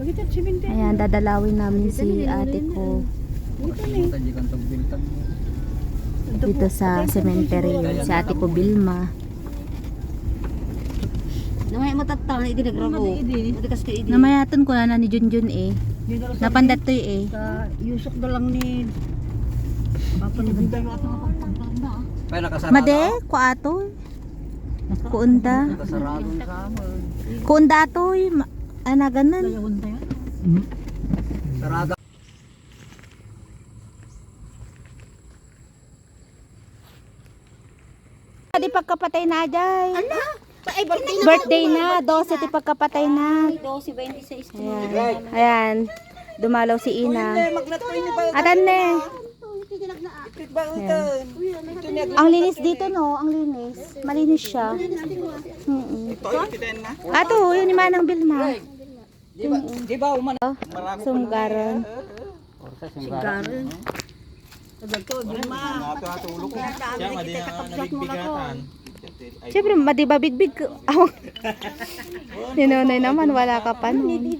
Ayan, dadalawin namin si ate ko Dito sa cemetery. Si ate ko Bilma. Namay matatang na idinagrabo. Namayatan ko na ni Junjun eh. Sa Napandat to eh. sa yusok na lang ni nakasarado. Made, ko ato. Kuunda. Sa. Kuunda atoy. Ana ganan. Tayo. Sarado. Di pagkapatay na ajay. Birthday na, 12 di pagkapatay na. 12, 26. Ayan. Ayan. Dumalaw si Ina. Atan ne. Ayan. Ang linis dito no, ang linis. Malinis siya. Mm Ato, yun ni Manang Bilma. Di ba uman? Di. Siya madi na naligbigatan. Siyempre, madiba bigbig. Awang. Ninunay naman, wala ka pa nun.